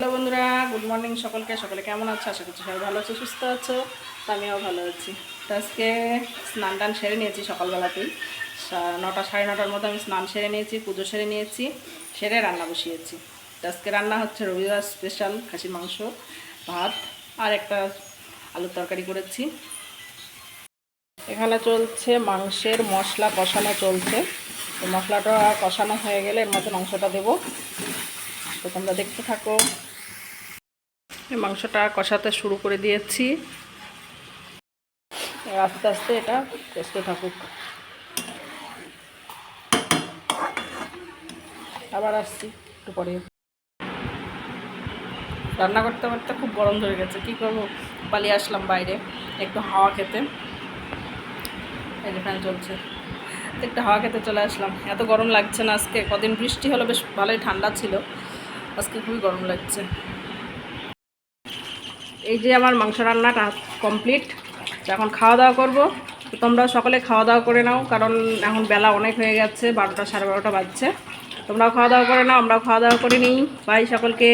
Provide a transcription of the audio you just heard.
Hello বন্ধুরা good morning সকলকে। সকলে কেমন আছো? আশা করছি সবাই ভালো আছো, সুস্থ আছো? আমিও ভালো আছি। তো আজকে স্নান টান সেরে নিয়েছি সকালবেলাতেই। নটা সাড়ে নটার মধ্যে আমি স্নান সেরে নিয়েছি, পুজো সেরে নিয়েছি, সেরে রান্না বসিয়েছি। তো আজকে রান্না হচ্ছে রবিবার স্পেশাল খাসির মাংস, ভাত আর একটা আলুর তরকারি করেছি। এখানে চলছে মাংসের মশলা কষানো চলছে। তো মশলাটা কষানো হয়ে গেলে এর মধ্যে মাংসটা দেবো। তো তোমরা দেখতে থাকো। মাংসটা কষাতে শুরু করে দিয়েছি। আস্তে আস্তে এটা কষতে থাকুক। আবার আসছি একটু পরে। রান্না করতে করতে খুব গরম ধরে গেছে। কি করব? পালিয়ে আসলাম বাইরে একটু হাওয়া খেতে। এই যে ফ্যান চলছে। একটু হাওয়া খেতে চলে আসলাম। এত গরম লাগছে না আজকে। কদিন বৃষ্টি হলো, বেশ ভালোই ঠান্ডা ছিল। আজকে খুবই গরম লাগছে। এই যে আমার মাংস রান্নাটা কমপ্লিট এখন খাওয়া দাওয়া করব। তো তোমরা সকলে খাওয়া দাওয়া করে নাও, কারণ এখন বেলা অনেক হয়ে গেছে, বারোটা সাড়ে বারোটা বাজছে। তোমরাও খাওয়া দাওয়া করে নাও, আমরাও খাওয়া দাওয়া করে নিই। বাই সকলকে।